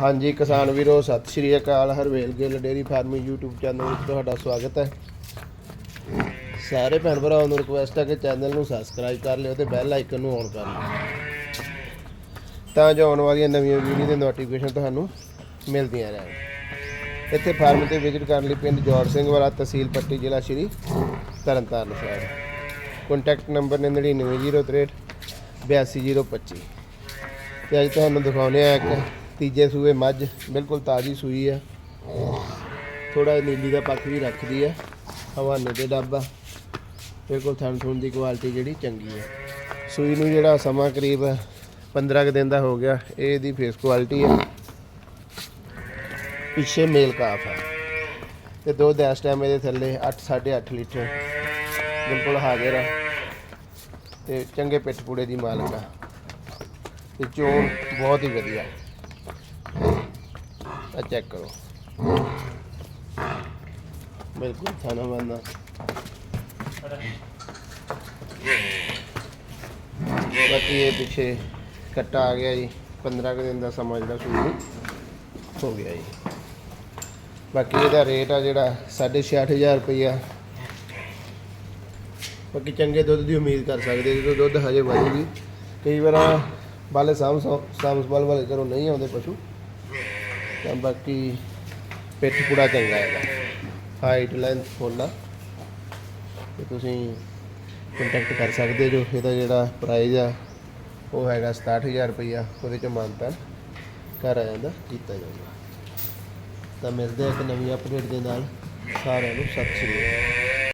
ਹਾਂਜੀ, ਕਿਸਾਨ ਵੀਰੋ, ਸਤਿ ਸ਼੍ਰੀ ਅਕਾਲ, Harvel Gill dairy farming YouTube channel ਵਿੱਚ ਤੁਹਾਡਾ ਸਵਾਗਤ ਹੈ। ਸਾਰੇ ਭੈਣ ਭਰਾਵਾਂ ਨੂੰ ਰਿਕੁਐਸਟ ਹੈ ਕਿ ਚੈਨਲ ਨੂੰ ਸਬਸਕ੍ਰਾਈਬ ਕਰ ਲਿਓ ਤੇ ਬੈਲ ਆਈਕਨ ਨੂੰ ਔਨ ਕਰ ਲਿਓ। ਤਾਂ ਜੋ ਆਉਣ ਵਾਲੀਆਂ ਨਵੀਆਂ ਵੀਡੀਓ ਦੇ ਨੋਟੀਫਿਕੇਸ਼ਨ ਤੁਹਾਨੂੰ ਮਿਲਦੀਆਂ ਰਹਿਣ। ਇੱਥੇ ਫਾਰਮ ਤੇ ਵਿਜ਼ਿਟ ਕਰਨ ਲਈ ਪਿੰਡ ਜੋੜ ਸਿੰਘ ਵਾਲਾ, ਤਹਿਸੀਲ ਪੱਟੀ, ਜ਼ਿਲ੍ਹਾ ਸ਼੍ਰੀ ਤਰਨਤਾਰਨ ਸਾਹਿਬ। ਕੰਟੈਕਟ ਨੰਬਰ 9903 82025 ਤੇ ਅੱਜ ਤੁਹਾਨੂੰ ਦਿਖਾਉਂਦੇ ਆ ਇੱਕ ਤੀਜੇ ਸੂਏ ਮੱਝ ਬਿਲਕੁਲ ਤਾਜ਼ੀ ਸੂਈ ਆ। ਥੋੜਾ ਨੀਲੀ ਦਾ ਪੱਖ ਵੀ ਰੱਖਦੀ ਆ। ਹਵਾਨੇ ਦੇ ਡੱਬਾ ਬਿਲਕੁਲ ਥਣ ਥੁਣ ਦੀ ਕੁਆਲਿਟੀ ਜਿਹੜੀ ਚੰਗੀ ਆ। ਸੂਈ ਨੂੰ ਜਿਹੜਾ ਸਮਾਂ ਕਰੀਬ 15 ਕੁ ਦਿਨ ਦਾ ਹੋ ਗਿਆ, ਇਹ ਇਹਦੀ ਫੇਸ ਕੁਆਲਿਟੀ ਆ। ਪਿੱਛੇ ਮੇਲ ਕਾਫ ਆ। ਤੇ ਦੁੱਧ ਇਸ ਟਾਈਮ ਇਹਦੇ ਥੱਲੇ 8 8.5 ਲੀਟਰ ਬਿਲਕੁਲ ਹਾਜ਼ਰ ਆ। ਤੇ ਚੰਗੇ ਪਿੱਠ ਪੂੜੇ ਦੀ ਮਾਲਕ ਆ। ਤੇ ਚੋਣ ਬਹੁਤ ਹੀ ਵਧੀਆ। ਆ ਚੈੱਕ ਕਰੋ। ਬਿਲਕੁਲ ਥਾਣਾ ਬੰਦਾ ਬਾਕੀ ਇਹ ਪਿੱਛੇ ਕੱਟਾ ਆ ਗਿਆ ਜੀ। 15 ਕੁ ਦਿਨ ਦਾ ਸਮਾਂ ਜਿਹੜਾ ਸੂਈ ਹੋ ਗਿਆ ਜੀ। ਬਾਕੀ ਇਹਦਾ ਰੇਟ ਆ ਜਿਹੜਾ 6.5000 ਰੁਪਈਆ। ਬਾਕੀ ਚੰਗੇ ਦੁੱਧ ਦੀ ਉਮੀਦ ਕਰ ਸਕਦੇ ਜਦੋਂ ਦੁੱਧ ਹਜੇ ਵਧੂਗੀ। ਕਈ ਵਾਰ ਬਾਲੇ ਸਾਮ ਸਾਂਭ ਸੰਭਾਲ ਵਾਲੇ ਘਰੋਂ ਨਹੀਂ ਆਉਂਦੇ ਪਸ਼ੂ। ਤਾਂ ਬਾਕੀ ਪਿੱਠ ਪੂੜਾ ਚੰਗਾ ਹੈਗਾ। ਹਾਈਟ ਲੈਂਥ ਫੁੱਲ ਆ। ਤੇ ਤੁਸੀਂ ਕੰਟੈਕਟ ਕਰ ਸਕਦੇ ਜੋ ਇਹਦਾ ਜਿਹੜਾ ਪ੍ਰਾਈਸ ਆ, ਉਹ ਹੈਗਾ 67000 ਰੁਪਈਆ। ਉਹਦੇ ਚ ਮਾਨਤਾਨ ਘਰ ਆ ਜਾਂਦਾ, ਕੀਤਾ ਜਾਂਦਾ। ਤਾਂ ਮਿਲਦੇ ਆ ਇੱਕ ਨਵੀਂ ਅਪਡੇਟ ਦੇ ਨਾਲ। ਸਾਰਿਆਂ ਨੂੰ ਸਤਿ ਸ਼੍ਰੀ ਅਕਾਲ।